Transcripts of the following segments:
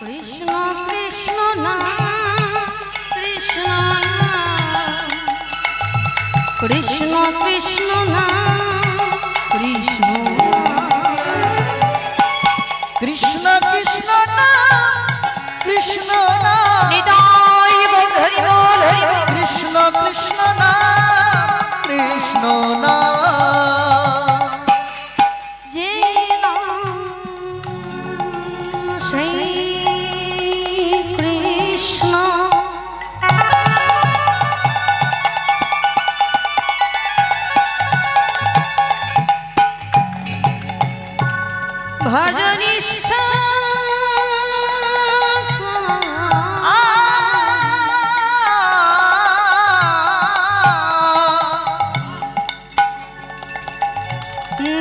কৃষ্ণ কৃষ্ণ না কৃষ্ণ কৃষ্ণ কৃষ্ণ না।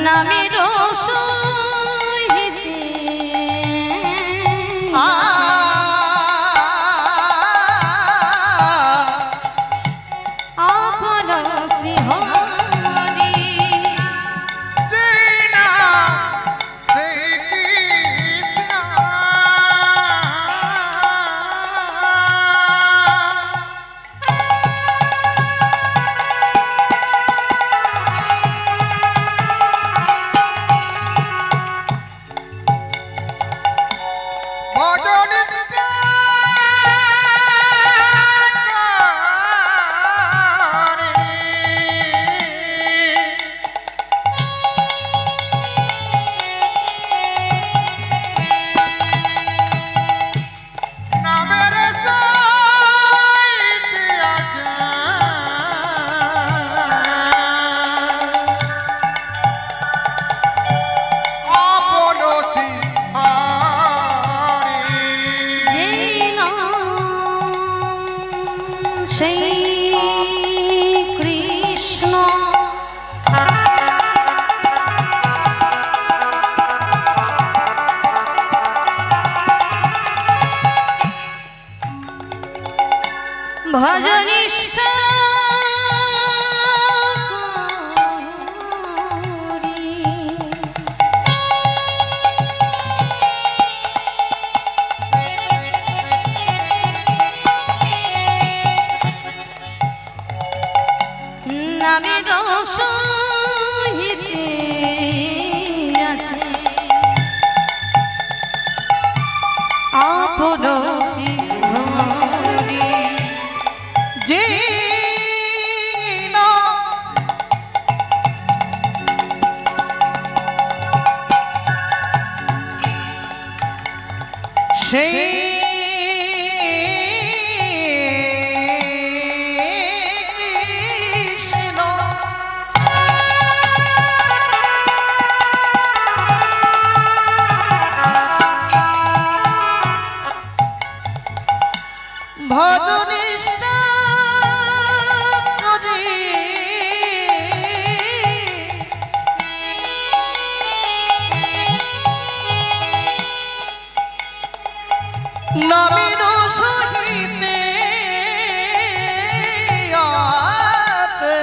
নামে দোষ জমিন সহিতে আছে।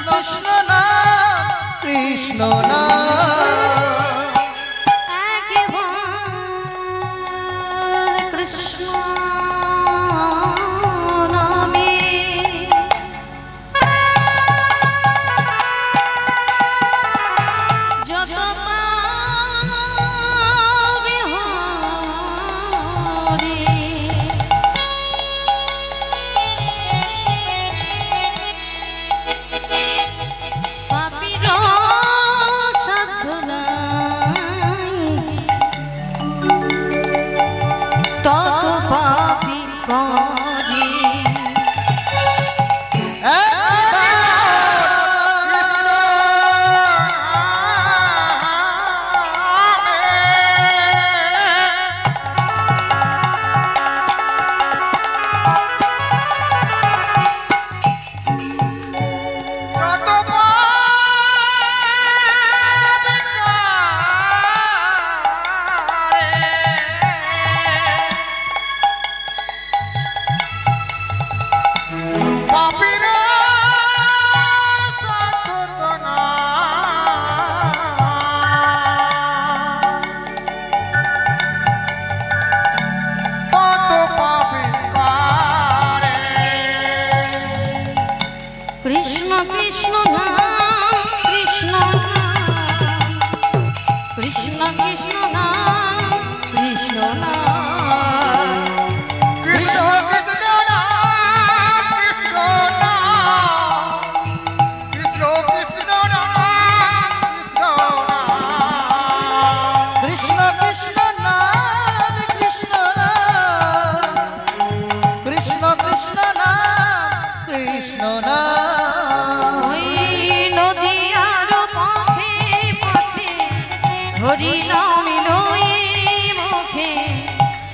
কৃষ্ণ না কৃষ্ণ না Vishnu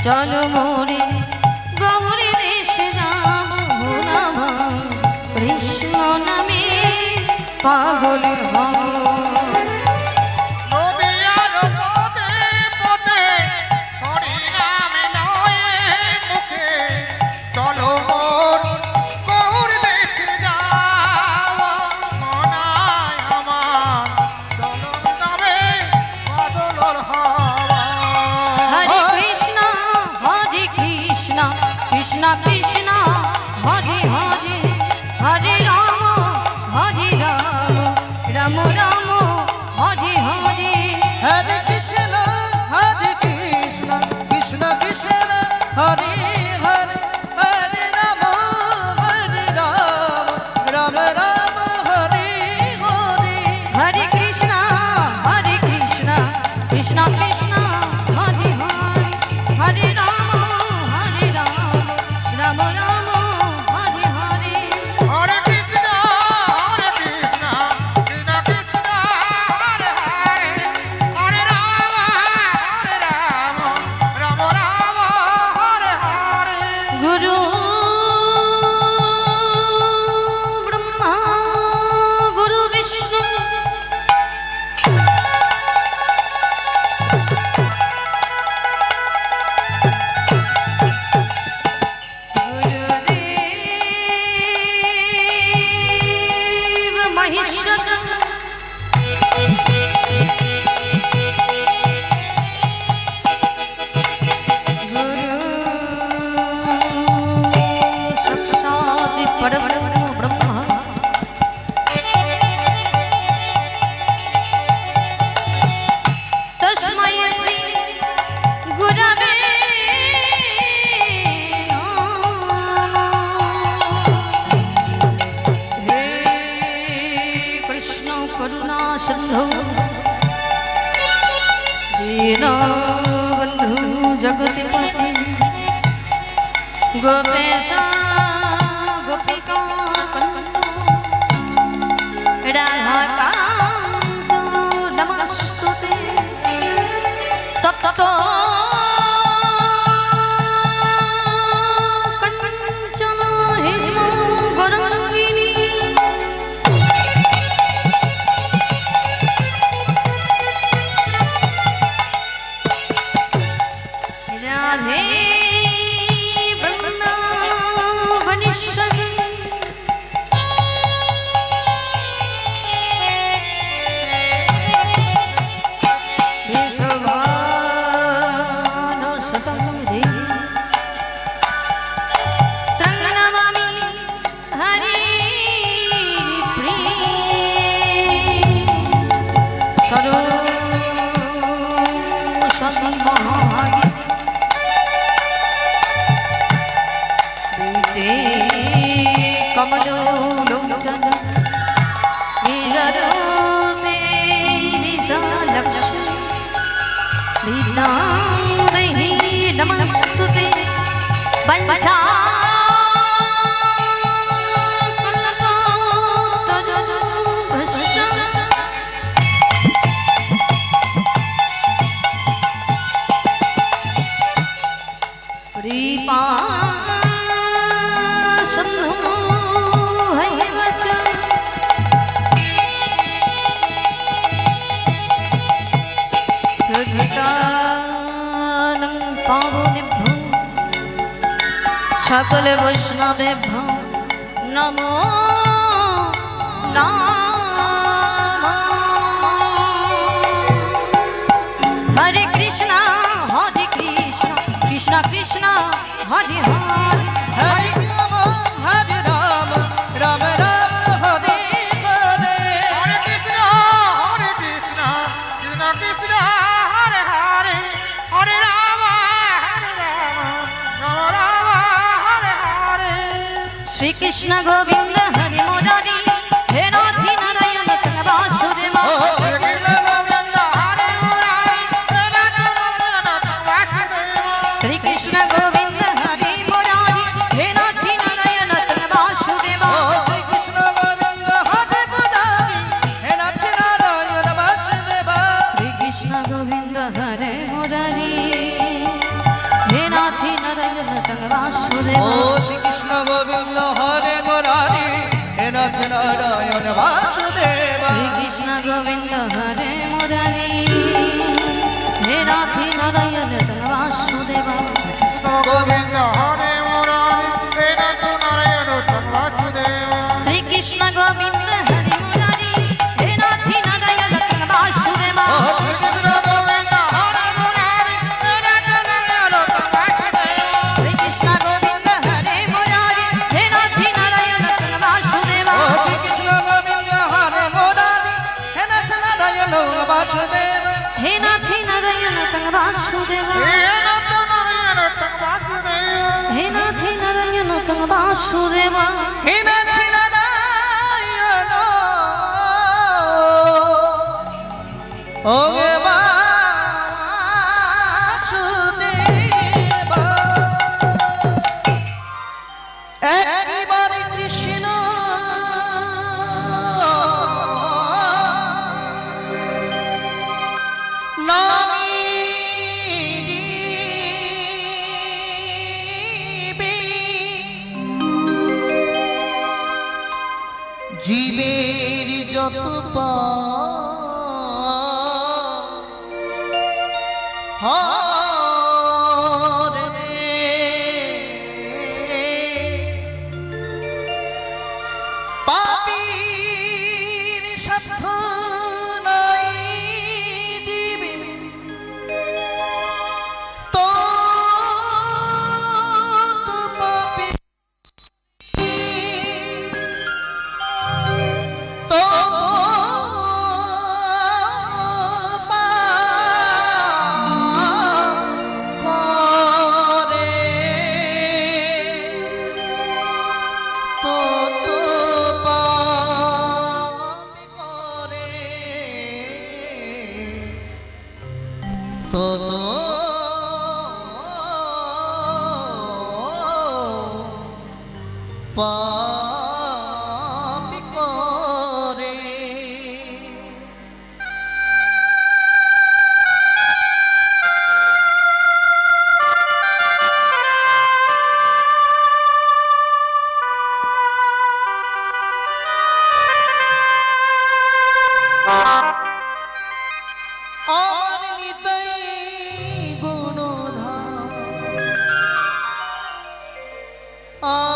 চলো মোরে গমরে দেশ যাব না কৃষ্ণ নামে পাগল হব সিন্ধু দীনবন্ধু জগতি গোপেশ গোপিকা রাধা নমস্তুতে। তপ্ত 完完 বৈষ্ণবে ভ নম না কৃষ্ণ গোবিন্দ বাসুদেবা হে ও জীবের যত পাপীর আমার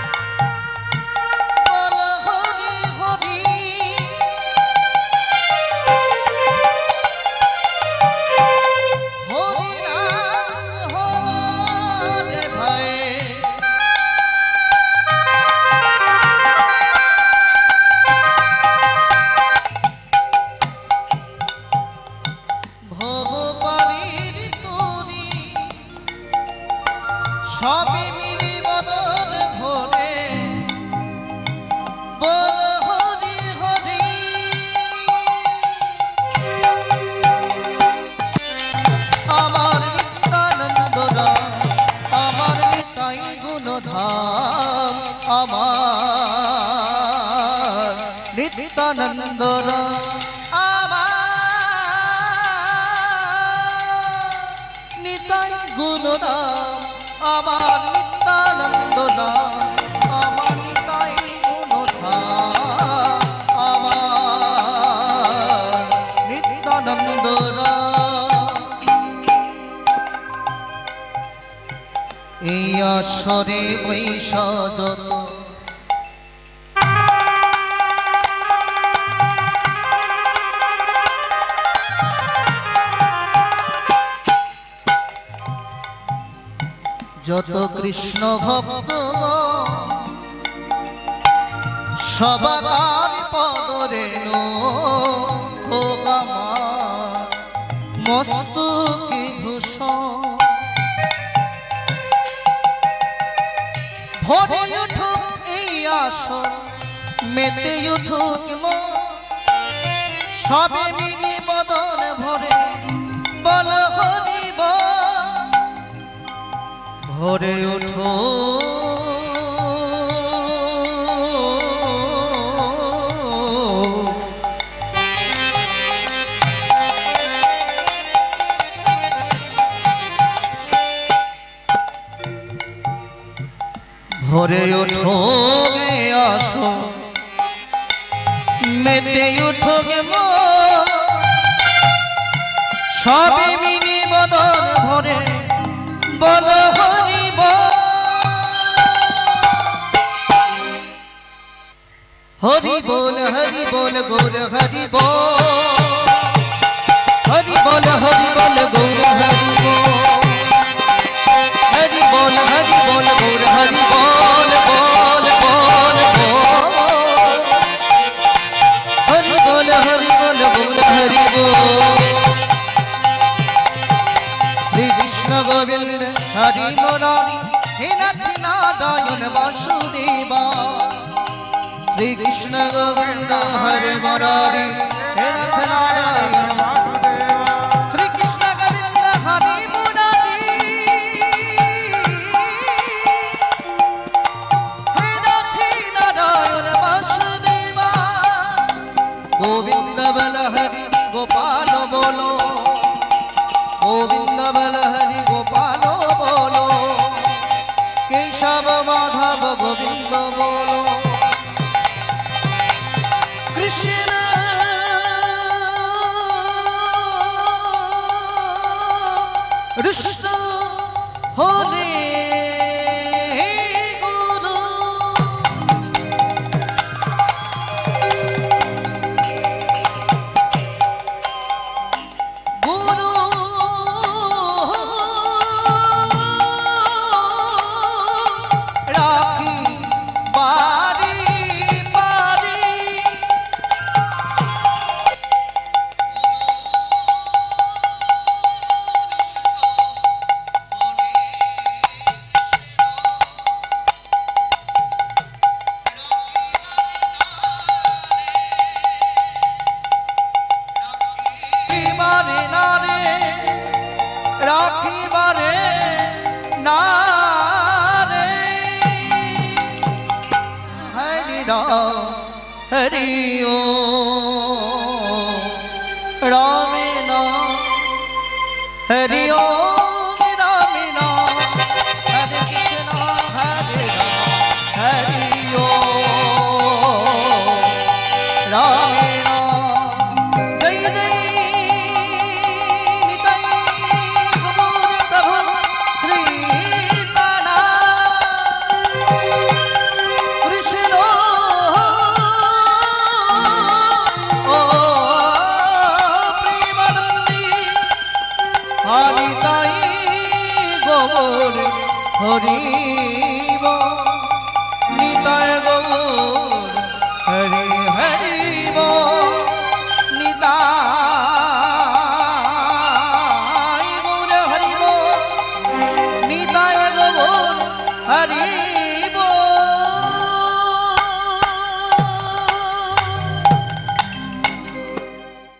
গুণধাম আমার নিত্যানন্দ আমার নিতাই গুণধাম আমার এই আসরে বৈশা যত কৃষ্ণ ভক্ত সবার পদরেণু হোক আমার মস্তকে ভূষণ। ভরে উঠুক এই আসন মেতে উঠুক মন। সবে মিলে বদন ভরে বল হরিব ভরে উঠো মেতে উঠো গে সবে মিলি বদন ভরে বল হরি বল। হরি বল হরি বল, গৌর হরি বল হরি বল হরি বল, গৌর বল বল গৌর হরি বল শ্রী কৃষ্ণ গোবিন্দ হরি মুরারি হে নাথ নারায়ণ বাসুদেবা শ্রী গোবিন্দ হরে মুরারি হে নারায়ণ